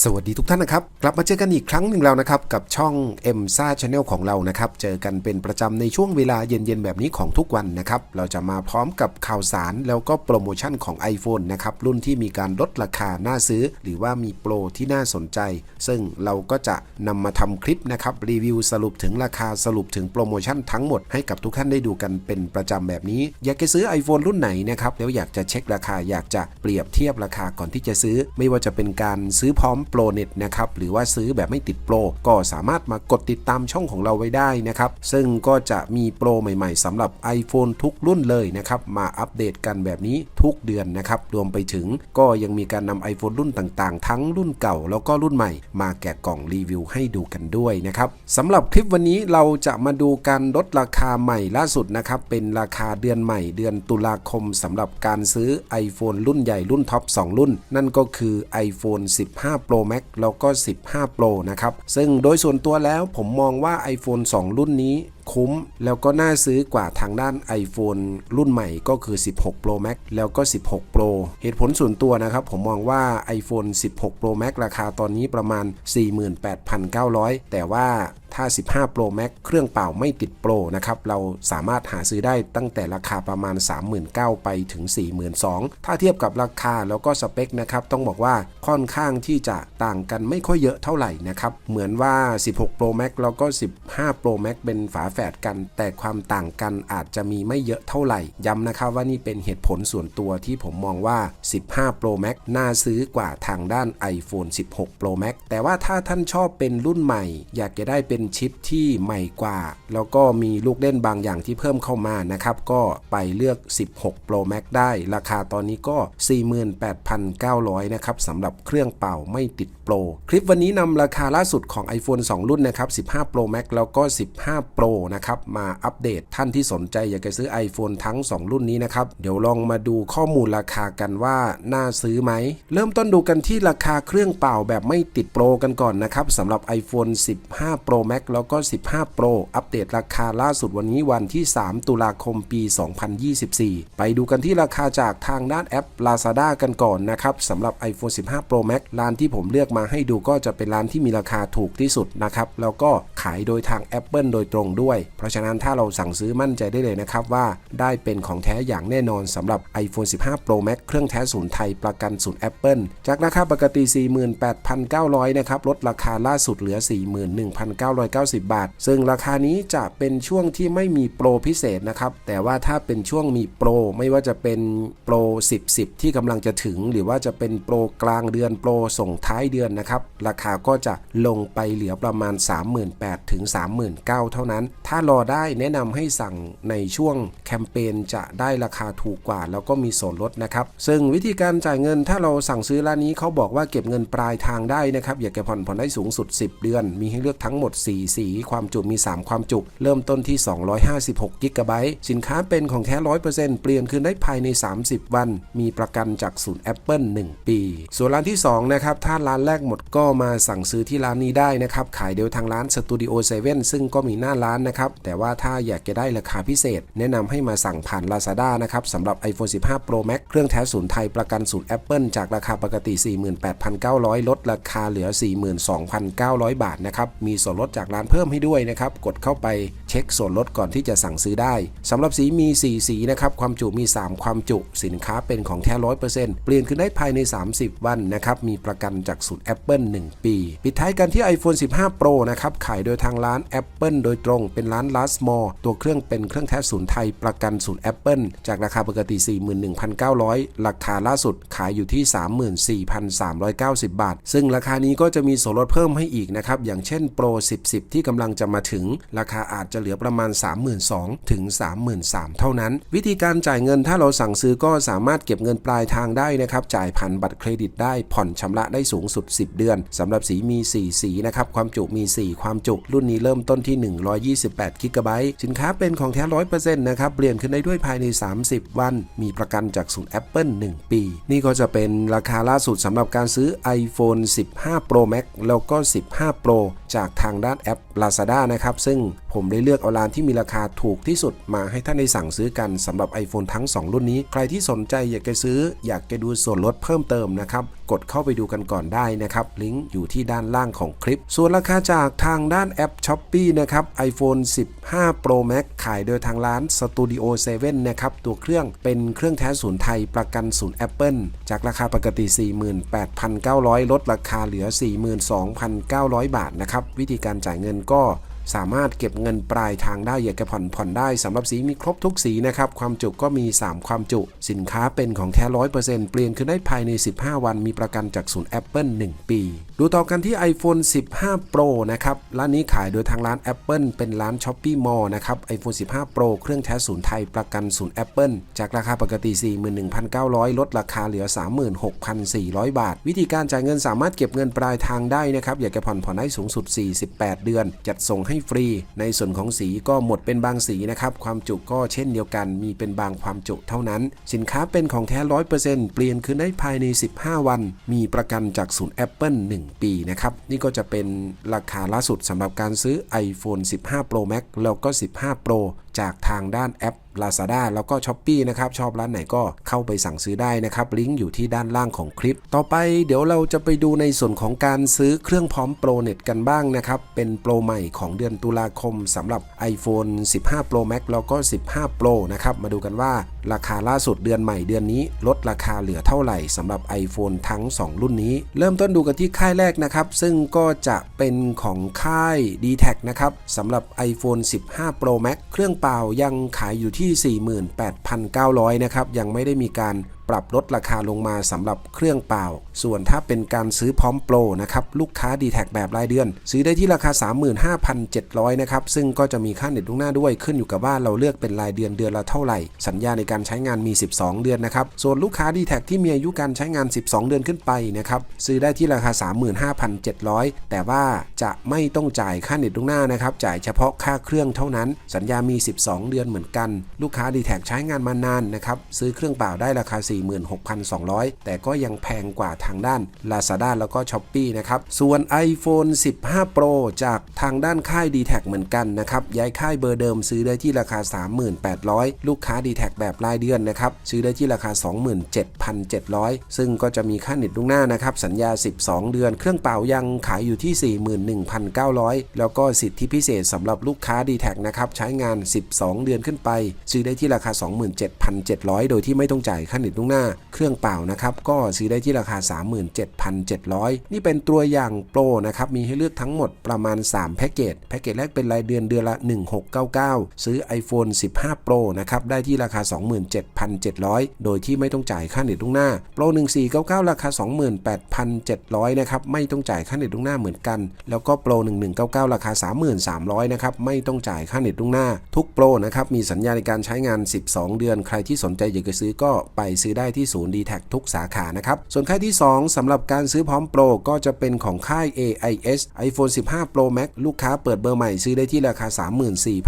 สวัสดีทุกท่านนะครับ กลับมาเจอกันอีกครั้งหนึ่งแล้วนะครับ กับช่อง m อ็มซ่าชาแนลของเรานะครับ เจอกันเป็นประจำในช่วงเวลาเย็นๆ แบบนี้ของทุกวันนะครับ เราจะมาพร้อมกับข่าวสารแล้วก็โปรโมชั่นของ iPhone นะครับ รุ่นที่มีการลดราคาน่าซื้อ หรือว่ามีโปรที่น่าสนใจ ซึ่งเราก็จะนำมาทำคลิปนะครับรีวิวสรุปถึงราคาสรุปถึงโปรโมชั่นทั้งหมดให้กับทุกท่านได้ดูกันเป็นประจำแบบนี้ อยากจะซื้อ iPhone รุ่นไหนนะครับแล้วอยากจะเช็คราคาอยากจะเปรียบเทียบราคาก่อนที่จะซื้อ ไม่ว่าจะเป็นการซื้อพร้อมโปรเน็ตนะครับหรือว่าซื้อแบบไม่ติดโปรก็สามารถมากดติดตามช่องของเราไว้ได้นะครับซึ่งก็จะมีโปรใหม่ๆสำหรับ iPhone ทุกรุ่นเลยนะครับมาอัปเดตกันแบบนี้ทุกเดือนนะครับรวมไปถึงก็ยังมีการนำ iPhone รุ่นต่างๆ ทั้งรุ่นเก่าแล้วก็รุ่นใหม่ มาแกะกล่องรีวิวให้ดูกันด้วยนะครับสำหรับคลิปวันนี้เราจะมาดูการลดราคาใหม่ล่าสุดนะครับเป็นราคาเดือนใหม่เดือนตุลาคมสำหรับการซื้อ iPhone รุ่นใหญ่รุ่นท็อป2 รุ่น นั่นก็คือ iPhone 15 Pro Max แล้วก็ 15 Pro นะครับ ซึ่งโดยส่วนตัวแล้วผมมองว่า iPhone 2 รุ่นนี้คุ้ม แล้วก็น่าซื้อกว่าทางด้าน iPhone รุ่นใหม่ก็คือ 16 Pro Max แล้วก็ 16 Pro เหตุผลส่วนตัวนะครับ ผมมองว่า iPhone 16 Pro Max ราคาตอนนี้ประมาณ 48,900 แต่ว่า ถ้า 15 Pro Max เครื่องเปล่าไม่ติดโปรนะครับ เราสามารถหาซื้อได้ตั้งแต่ราคาประมาณ 39,000ไปถึง 42,000 ถ้าเทียบกับราคาแล้วก็สเปคนะครับต้องบอกว่าค่อนข้างที่จะต่างกันไม่ค่อยเยอะเท่าไหร่นะครับ เหมือนว่า 16 Pro Max แล้วก็ 15 Pro Max เป็นฝาแฝดกัน แต่ความต่างกันอาจจะมีไม่เยอะเท่าไหร่ ย้ำนะครับว่านี่เป็นเหตุผลส่วนตัวที่ผมมองว่า 15 Pro Max น่าซื้อกว่าทางด้าน iPhone 16 Pro Max แต่ว่าถ้าท่านชอบเป็นรุ่นใหม่ อยากจะได้เป็นชิปที่ใหม่กว่า แล้วก็มีลูกเล่นบางอย่างที่เพิ่มเข้ามานะครับ ก็ไปเลือก 16 Pro Max ได้ ราคาตอนนี้ก็ 48,900 นะครับสำหรับเครื่องเป่าไม่ติดโปร คลิปวันนี้นำราคาล่าสุดของ iPhone 2 รุ่นนะครับ 15 Pro Max แล้วก็ 15 Pro นะครับ มาอัปเดตท่านที่สนใจอยากจะซื้อ iPhone ทั้ง 2 รุ่นนี้นะครับ เดี๋ยวลองมาดูข้อมูลราคากันว่าน่าซื้อไหม เริ่มต้นดูกันที่ราคาเครื่องเป่าแบบไม่ติดโปรกันก่อนนะครับสำหรับ iPhone 15 Pro Max แล้วก็ 15 Pro อัปเดตราคาล่าสุดวันนี้วันที่ 3 ตุลาคมปี 2024 ไปดูกันที่ราคาจากทางด้านแอป Lazada กันก่อนนะครับสำหรับ iPhone 15 Pro Max ร้านที่ผมเลือกมาให้ดูก็จะเป็นร้านที่มีราคาถูกที่สุดนะครับแล้วก็ขายโดยทาง Apple โดยตรงด้วย เพราะฉะนั้นถ้าเราสั่งซื้อมั่นใจได้เลยนะครับว่าได้เป็นของแท้อย่างแน่นอนสำหรับ iPhone 15 Pro Max เครื่องแท้ศูนย์ไทยประกันศูนย์ Apple จากราคาปกติ 48,900 นะครับลดราคาล่าสุดเหลือ 41,900 990 บาท ซึ่งราคานี้จะเป็นช่วงที่ไม่มีโปรพิเศษนะครับ แต่ว่าถ้าเป็นช่วงมีโปร ไม่ว่าจะเป็นโปร 10 10 ที่กำลังจะถึง หรือว่าจะเป็นโปรกลางเดือนโปรส่งท้ายเดือนนะครับ ราคาก็จะลงไปเหลือประมาณ 38,000ถึง39,000 เท่านั้น ถ้ารอได้แนะนำให้สั่งในช่วงแคมเปญจะได้ราคาถูกกว่า แล้วก็มีส่วนลดนะครับ ซึ่งวิธีการจ่ายเงินถ้าเราสั่งซื้อร้านนี้เขาบอกว่าเก็บเงินปลายทางได้นะครับอยากจะผ่อนผ่อนได้สูงสุด 10 เดือน มีให้เลือกทั้งหมด 4สี ความจุมี 3 ความจุ เริ่มต้นที่ 256กิกะไบต์สินค้าเป็นของแท้ 100%เปลี่ยนคืนได้ภายใน 30 วัน มีประกันจากศูนย์ Apple 1 ปี ส่วนร้านที่ 2 นะครับ ถ้าร้านแรกหมดก็มาสั่งซื้อที่ร้านนี้ได้นะครับ ขายเดียวทางร้าน Studio 7 ซึ่งก็มีหน้าร้านนะครับ แต่ว่าถ้าอยากจะได้ราคาพิเศษ แนะนำให้มาสั่งผ่าน Lazada นะครับสำหรับ iPhone 15 Pro Max เครื่องแท้ศูนย์ไทยประกันศูนย์ Apple จากราคาปกติ 48,900 ลดราคาเหลือ 42,900 บาทนะครับ มีส่วนลดจากากร้านเพิ่มให้ด้วยนะครับ กดเข้าไปเช็คส่วนลดก่อนที่จะสั่งซื้อได้สำหรับสีมี 4 สีนะครับ ความจุมี 3 ความจุ สินค้าเป็นของแท้100%เปลี่ยนคืนได้ภายใน 30 วันนะครับ มีประกันจากศูนย์ Apple 1 ปี ปิดท้ายกันที่ iPhone 15 Pro นะครับ ขายโดยทางร้าน Apple โดยตรง เป็นร้าน Last Mall ตัวเครื่องเป็นเครื่องแท้ศูนย์ไทย ประกันศูนย์ Apple จากราคาปกติ 41,900 ราคาล่าสุดขายอยู่ที่ 34,390 บาท ซึ่งราคานี้ก็จะมีส่วนลดเพิ่มให้อีกนะครับ อย่างเช่น Pro 10 10 ที่กำลังจะมาถึง ราคาอาจจะเหลือประมาณ 32,000ถึง33,000 เท่านั้น วิธีการจ่ายเงินถ้าเราสั่งซื้อก็สามารถเก็บเงินปลายทางได้นะครับจ่ายผ่านบัตรเครดิตได้ผ่อนชำระได้สูงสุด 10 เดือนสำหรับสีมี 4 สีนะครับความจุมี 4 ความจุรุ่นนี้เริ่มต้นที่ 128กิกะไบต์สินค้าเป็นของแท้100%นะครับเปลี่ยนขึ้นได้ด้วยภายใน 30 วัน มีประกันจากศูนย์ Apple 1 ปี นี่ก็จะเป็นราคาล่าสุดสำหรับการซื้อ iPhone 15 Pro Max แล้วก็ 15 Pro จากทางด้านแอป Lazada นะครับ ซึ่ง ผมได้เลือกเอาร้านที่มีราคาถูกที่สุดมาให้ท่านได้สั่งซื้อกันสำหรับ iPhone ทั้ง 2 รุ่นนี้ ใครที่สนใจอยากจะซื้อ อยากจะดูส่วนลดเพิ่มเติมนะครับ กดเข้าไปดูกันก่อนได้นะครับ ลิงก์อยู่ที่ด้านล่างของคลิป ส่วนราคาจากทางด้านแอป s h อ p e e นะครับ iPhone 15 Pro Max ขายโดยทางร้าน Studio 7 นะครับ ตัวเครื่องเป็นเครื่องแท้ศูนย์ไทยประกันศูนย์ Apple จากราคาปกติ 48,900 ลดราคาเหลือ 42,900 บาทนะครับ วิธีการจ่ายเงินก็ สามารถเก็บเงินปลายทางได้อยากจะผ่อนผ่อนได้สำหรับสีมีครบทุกสีนะครับ ความจุก็มี 3 ความจุ สินค้าเป็นของแท้ร้อยเปอร์เซ็นต์เปลี่ยนขึ้นได้ภายใน 15 วันมีประกันจากศูนย์ Apple 1 ปี ดูต่อกันที่ iPhone 15 Pro นะครับ ร้านนี้ขายโดยทางร้าน Apple เป็นร้าน s h o p e e Mall นะครับ iPhone 15 Pro เครื่องแท้ศูนย์ไทยประกันศูนย์ Apple จากราคาปกติ 41,900 ลดราคาเหลือ 36,400 บาท วิธีการจ่ายเงินสามารถเก็บเงินปลายทางได้นะครับอยากจะผ่อนผ่อนได้สูงสุด 48 เดือน จัดส่งให้ฟรี ในส่วนของสีก็หมดเป็นบางสีนะครับความจุก็เช่นเดียวกัน มีเป็นบางความจุเท่านั้น สินค้าเป็นของแท้ 100%เปลี่ยนคืนได้ภายใน 15 วัน มีประกันจากศูนย์ Apple 1 ปีนะครับนี่ก็จะเป็นราคาล่าสุดสำหรับการซื้อ iPhone 15 Pro Max แล้วก็ 15 Pro จากทางด้านแอป Lazada แล้วก็ s h อ p e e นะครับ ชอบร้านไหนก็เข้าไปสั่งซื้อได้นะครับ ลิงก์อยู่ที่ด้านล่างของคลิป ต่อไปเดี๋ยวเราจะไปดูในส่วนของการซื้อเครื่องพร้อมโปรเน็ตกันบ้างนะครับ เป็นโปรใหม่ของเดือนตุลาคมสำหรับ iPhone 15 Pro Max แล้วก็ 15 Pro นะครับ มาดูกันว่าราคาล่าสุดเดือนใหม่เดือนนี้ ลดราคาเหลือเท่าไหร่สำหรับ iPhone ทั้ง 2 รุ่นนี้ เริ่มต้นดูกันที่ค่ายแรกนะครับ ซึ่งก็จะเป็นของค่าย d t แทนะครับสำหรับ iPhone 15 Pro Max เครื่องเปล่ายังขายอยู่ที่ 48,900 นะครับ ยังไม่ได้มีการปรับลดราคาลงมาสำหรับเครื่องเปล่า ส่วนถ้าเป็นการซื้อพร้อมโปรนะครับลูกค้า d t แทแบบรายเดือน ซื้อได้ที่ราคา 35,700นะครับซึ่งก็จะมีค่าเน็ตล่วงหน้าด้วยขึ้นอยู่กับว่าเราเลือกเป็นรายเดือนเดือนละเท่าไหร่ สัญญาในการใช้งานมี 12 เดือนนะครับส่วนลูกค้า d t แทที่มีอายุการใช้งาน 12 เดือนขึ้นไปนะครับซื้อได้ที่ราคา 35,700 แต่ว่าจะไม่ต้องจ่ายค่าเน็ตล่วงหน้านะครับจ่ายเฉพาะค่าเครื่องเท่านั้น สัญญามี 12 เดือนเหมือนกัน ลูกค้า d t แทใช้งานมานานนะครับซื้อเครื่องเปล่าได้ราคา46,200 แต่ก็ยังแพงกว่าทางด้าน Lazada แล้วก็ s h อ p e e นะครับ ส่วน iPhone 15 Pro จากทางด้านค่าย d t แทเหมือนกันนะครับย้ายค่ายเบอร์เดิมซื้อได้ที่ราคา 38,000 ลูกค้า d t แทแบบรายเดือนนะครับซื้อได้ที่ราคา 27,700 ซึ่งก็จะมีค่าเน็ตล่วงหน้านะครับสัญญา 12 เดือน เครื่องเป่ายังขายอยู่ที่ 41,900 แล้วก็สิทธิพิเศษสำหรับลูกค้า d t แทนะครับใช้งาน 12 เดือนขึ้นไป ซื้อได้ที่ราคา 27,700 โดยที่ไม่ต้องจ่ายค่าเน็ตล่วงหน้าเครื่องเปล่านะครับก็ซื้อได้ที่ราคา 37,700 นี่เป็นตัวอย่างโปรนะครับมีให้เลือกทั้งหมดประมาณ 3 แพ็กเกจแพ็กเกจแรกเป็นรายเดือนเดือนละ 1699 ซื้อ iPhone 15 Pro นะครับได้ที่ราคา 27,700 โดยที่ไม่ต้องจ่ายค่าเน็ตล่วงหน้าโปร1499 ราคา 28,700 นะครับไม่ต้องจ่ายค่าเน็ตล่วงหน้าเหมือนกัน แล้วก็โปร1199 ราคา 3300 นะครับไม่ต้องจ่ายค่าเน็ตล่วงหน้า ทุกโปรนะครับมีสัญญาในการใช้งาน 12 เดือน ใครที่สนใจอยากจะซื้อก็ไปซื้อได้ที่ศูนย์ d t แททุกสาขานะครับ ส่วนค่ายที่ 2สำหรับการซื้อพร้อมโปรก็จะเป็นของค่าย AIS iPhone 15 Pro Max ลูกค้าเปิดเบอร์ใหม่ซื้อได้ที่ราคา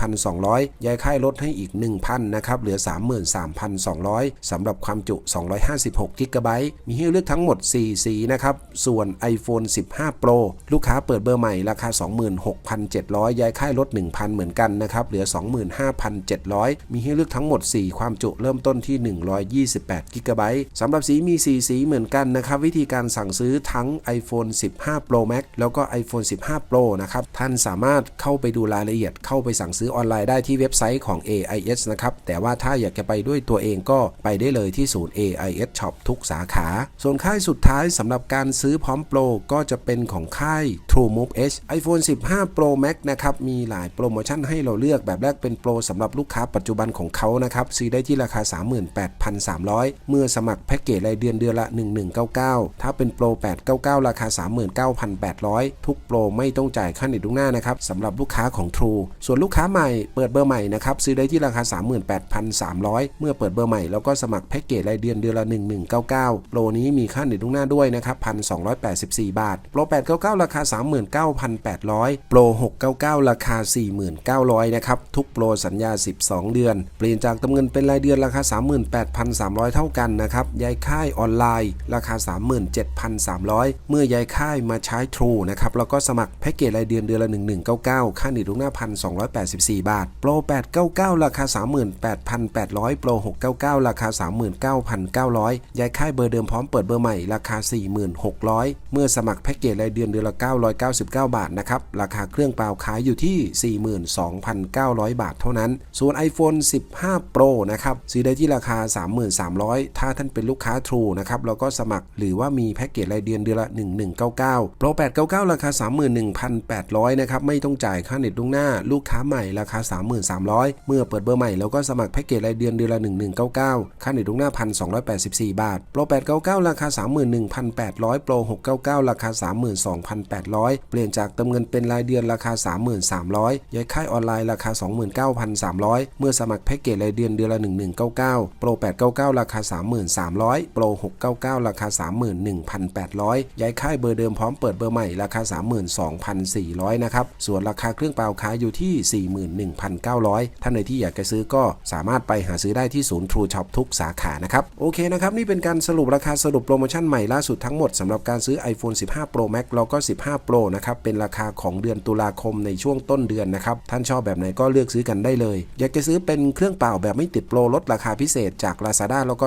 34,200 ย้ายค่ายลดให้อีก 1,000 นะครับ เหลือ 33,200สำหรับความจุ 256 g b มีให้เลือกทั้งหมด 4 สีนะครับ ส่วน iPhone 15 Pro ลูกค้าเปิดเบอร์ใหม่ราคา 26,700 ย้ายค่ายลด 1,000 เหมือนกันนะครับ เหลือ 25,700 มีให้เลือกทั้งหมด 4 ความจุเริ่มต้นที่ 128 g b สำหรับสีมี 4 สีเหมือนกันนะครับ วิธีการสั่งซื้อทั้ง iPhone 15 Pro Max แล้วก็ iPhone 15 Pro นะครับ ท่านสามารถเข้าไปดูรายละเอียด เข้าไปสั่งซื้อออนไลน์ได้ที่เว็บไซต์ของ AIS นะครับ แต่ว่าถ้าอยากจะไปด้วยตัวเองก็ไปได้เลยที่ศูนย์ AIS Shop ทุกสาขา ส่วนค่ายสุดท้ายสำหรับการซื้อพร้อมโปรก็จะเป็นของค่าย TrueMove H iPhone 15 Pro Max นะครับมีหลายโปรโมชั่นให้เราเลือกแบบแรกเป็นโปรสำหรับลูกค้าปัจจุบันของเขานะครับซื้อได้ที่ราคา 38,300เมื่อสมัครแพ็กเกจรายเดือนเดือนละ 1199 ถ้าเป็นโปร 899 ราคา 39,800 ทุกโปรไม่ต้องจ่ายค่าเน็ตล่วงหน้านะครับสำหรับลูกค้าของ True ส่วนลูกค้าใหม่เปิดเบอร์ใหม่นะครับซื้อได้ที่ราคา 38,300 เมื่อเปิดเบอร์ใหม่แล้วก็สมัครแพ็กเกจรายเดือนเดือนละ 1199 โปรนี้มีค่าเน็ตล่วงหน้าด้วยนะครับ 1,284 บาท โปร 899 ราคา 39,800 โปร 699 ราคา 4,900 นะครับ ทุกโปรสัญญา 12 เดือน เปลี่ยนจากจำเงินเป็นรายเดือนราคา 38,300 เท่ากันนะครับย้ายค่ายออนไลน์ ราคา 37,300 เมื่อย้ายค่ายมาใช้ True นะครับแล้วก็สมัครแพ็กเกจรายเดือนเดือนละ 1199 ค่าหนีลูกหน้า 1,284 บาท โปร 899 ราคา 38,800 โปร 699 ราคา 39,900ย้ายค่ายเบอร์เดิมพร้อมเปิดเบอร์ใหม่ราคา 46,600 เมื่อสมัครแพ็กเกจรายเดือนเดือนละ 999 บาทนะครับราคาเครื่องเปล่าขายอยู่ที่ 42,900 บาทเท่านั้น ส่วน iPhone 15 Pro นะครับซื้อได้ที่ราคา 33,300ถ้าท่านเป็นลูกค้า True นะครับแล้วก็สมัครหรือว่ามีแพ็กเกจรายเดือนเดือนละ 1199 Pro 899 ราคา 31,800 นะครับ ไม่ต้องจ่ายค่าเน็ตล่วงหน้า ลูกค้าใหม่ราคา 33,300 เมื่อเปิดเบอร์ใหม่แล้วก็สมัครแพ็กเกจรายเดือนเดือนละ 1199 ค่าเน็ตล่วงหน้า 1,284 บาท Pro 899 ราคา 31,800 Pro 699 ราคา 32,800 เปลี่ยนจากเติมเงินเป็นรายเดือนราคา33,300ย้ายค่ายออนไลน์ราคา 29,300 เมื่อสมัครแพ็กเกจรายเดือนเดือนละ 1199 Pro 899 ราคา33,300 Pro 699 ราคา 31,800 ย้ายค่ายเบอร์เดิมพร้อมเปิดเบอร์ใหม่ราคา 32,400 นะครับ ส่วนราคาเครื่องเปล่าขายอยู่ที่ 41,900 ท่านใดที่อยากจะซื้อก็สามารถไปหาซื้อได้ที่ศูนย์ True Shop ทุกสาขานะครับ โอเคนะครับ นี่เป็นการสรุปราคาสรุปโปรโมชั่นใหม่ล่าสุดทั้งหมดสำหรับการซื้อ iPhone 15 Pro Max แล้วก็ 15 Pro นะครับ เป็นราคาของเดือนตุลาคมในช่วงต้นเดือนนะครับ ท่านชอบแบบไหนก็เลือกซื้อกันได้เลย อยากจะซื้อเป็นเครื่องเปล่าแบบไม่ติดโปรลดราคาพิเศษจาก Lazada แล้วก็